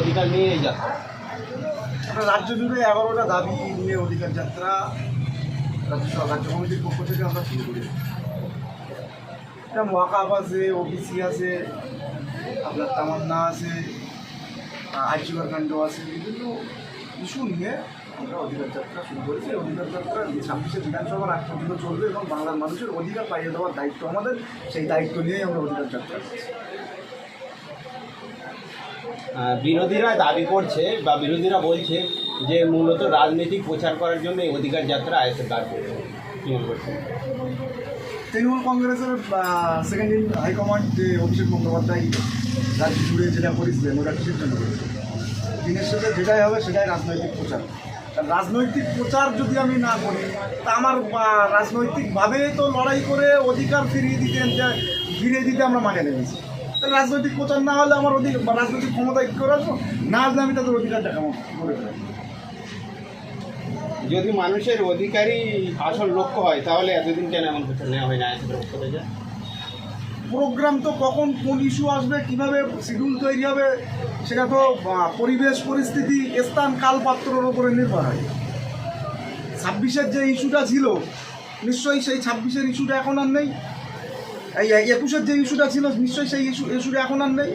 অধিকার নিয়ে এই যাত্রা। রাজ্য জুড়ে এগারোটা দাবি নিয়ে অধিকার যাত্রা রাজ্য রাজ্য কমিটির পক্ষ থেকে আমরা শুরু করি। এটা মহাকাপ আছে ওবিসি আছে, আপনার তামান্না আছে আইসুগার কাণ্ড আছে, বিভিন্ন ইস্যু নিয়ে আমরা অধিকার যাত্রা শুরু করেছি। অধিকার যাত্রা ছাব্বিশে বিধানসভার আগ পর্যন্ত চলবে এবং বাংলার মানুষের অধিকার পাইয়ে দেওয়ার দায়িত্ব আমাদের। সেই দায়িত্ব নিয়েই আমরা অধিকার যাত্রা করছি। বিরোধীরা দাবি করছে বা বিরোধীরা বলছে যে মূলত রাজনৈতিক প্রচার করার জন্য এই অধিকার যাত্রা আয়সে দাঁড় করেছে। তৃণমূল কংগ্রেসের সেকেন্ড ইন হাইকমান্ড যে অভিষেক বন্দ্যোপাধ্যায় রাজ্য জুড়ে যেটা করেছিলেন, ওটা কিসের জন্য দিনের যেটাই হবে সেটাই রাজনৈতিক প্রচার। রাজনৈতিক প্রচার যদি আমি না করি, তা আমার রাজনৈতিকভাবে তো লড়াই করে অধিকার ফিরিয়ে দিতে ফিরিয়ে দিতে আমরা মাঠে নেমেছি। রাজনৈতিক প্রচার না হলে আমার অধিক রাজনৈতিক ক্ষমতা কী করে আসব? না আসলে আমি তাদের অধিকারটা কেমন করে ফেলব যদি মানুষের অধিকারই আসল লক্ষ্য হয় তাহলে এতদিন কেন এমন কিছু নেওয়া হয় না পক্ষ থেকে প্রোগ্রাম তো কখন কোন ইস্যু আসবে কীভাবে শিডিউল তৈরি হবে সেটা তো পরিবেশ পরিস্থিতি স্থান কাল পাত্রের উপরে নির্ভর হয়। ছাব্বিশের যে ইস্যুটা ছিল নিশ্চয়ই সেই ছাব্বিশের ইস্যুটা এখন আর নেই। এই একুশের যে ইস্যুটা ছিল, নিশ্চয়ই সেই ইস্যু, ইস্যুটা এখন আর নেই।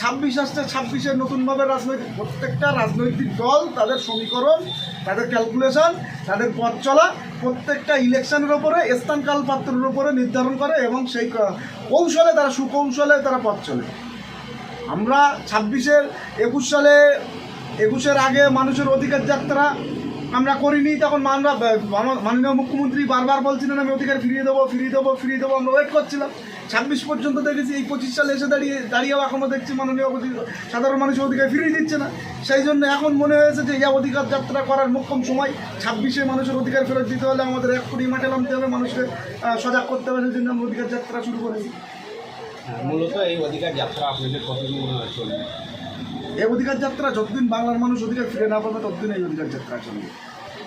ছাব্বিশ আসছে ছাব্বিশের নতুনভাবে রাজনৈতিক, প্রত্যেকটা রাজনৈতিক দল তাদের সমীকরণ, তাদের ক্যালকুলেশন তাদের পথ চলা, প্রত্যেকটা ইলেকশনের ওপরে স্থান কাল পাত্রের উপরে নির্ধারণ করে এবং সেই কৌশলে তারা সুকৌশলে তারা পথ চলে। আমরা ছাব্বিশের, একুশ সালে, একুশের আগে মানুষের অধিকার যাত্রা আমরা করিনি তখন আমরা মাননীয় মুখ্যমন্ত্রী বারবার বলছিলেন আমি অধিকার ফিরিয়ে দেবো ফিরিয়ে দেবো ফিরিয়ে দেবো। আমরা ওয়েট করছিলাম। ছাব্বিশ পর্যন্ত দেখেছি এই পঁচিশ সালে এসে দাঁড়িয়ে দাঁড়িয়েও এখনও দেখছি মাননীয় সাধারণ মানুষের অধিকার ফিরিয়ে দিচ্ছে না। সেই জন্য এখন মনে হয়েছে যে এই অধিকার যাত্রা করার মোক্ষম সময়। ছাব্বিশে মানুষের অধিকার ফেরত দিতে হলে আমাদের এক কোটি মাঠে নামতে হবে মানুষকে সজাগ করতে হবে সেই জন্য আমরা অধিকার যাত্রা শুরু করেছি। হ্যাঁ, মূলত এই অধিকার যাত্রা আপনাদের কতদিন চলবে? এই অধিকার যাত্রা যতদিন বাংলার মানুষ অধিকার ফিরে না পাবে, ততদিন এই অধিকার যাত্রা চলবে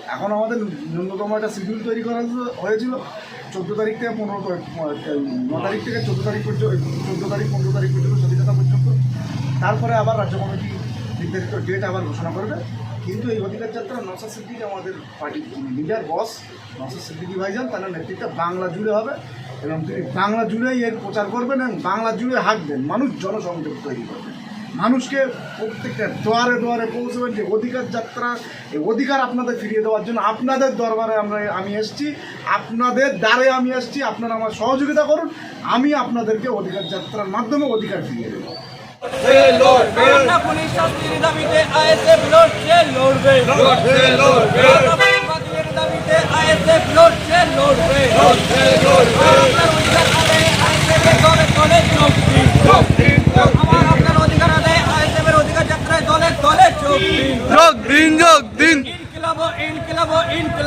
এখন আমাদের ন্যূনতম একটা শিডিউল তৈরি করা হয়েছিল- চোদ্দ তারিখ থেকে পনেরো ন তারিখ থেকে চোদ্দ তারিখ পর্যন্ত, চোদ্দ তারিখ, পনেরো তারিখ পর্যন্ত স্বাধীনতা পর্যন্ত। তারপরে আবার রাজ্য কমিটি নির্ধারিত ডেট আবার ঘোষণা করবে। কিন্তু এই অধিকার যাত্রা নসা সিদ্দিকি আমাদের party leader boss Nasa Siddiqui ভাইজান, তার নেতৃত্বে বাংলা জুড়ে হবে এবং তিনি বাংলা জুড়েই এর প্রচার করবেন এবং বাংলা জুড়ে হাঁটবেন। মানুষ জনসংযোগ তৈরি করবেন মানুষকে প্রত্যেকটা দোয়ারে দোয়ারে পৌঁছবেন যে অধিকার যাত্রা এই অধিকার আপনাদের ফিরিয়ে দেওয়ার জন্য আপনাদের দরবারে আমরা আমি এসেছি। আপনাদের দ্বারে আমি এসছি। আপনারা আমার সহযোগিতা করুন। আমি আপনাদেরকে অধিকার যাত্রার মাধ্যমে অধিকার ফিরিয়ে দেবো। পুলিশ শাস্তির দাবিতে আইএসএফ লড়ছে লড়বে আমরা বাতিলের দাবিতে আইএসএফ লড়ছে লড়বে আপনার অধিকার আদায়ে আইএসএফ এর দলে দলে যোগ দিন আমার আপনার অধিকার আদায়ে আইএসএফ এর অধিকার যাত্রায় দলে দলে যোগ দিন যোগ দিন যোগ দিন ইনকিলাব ইনকিলাব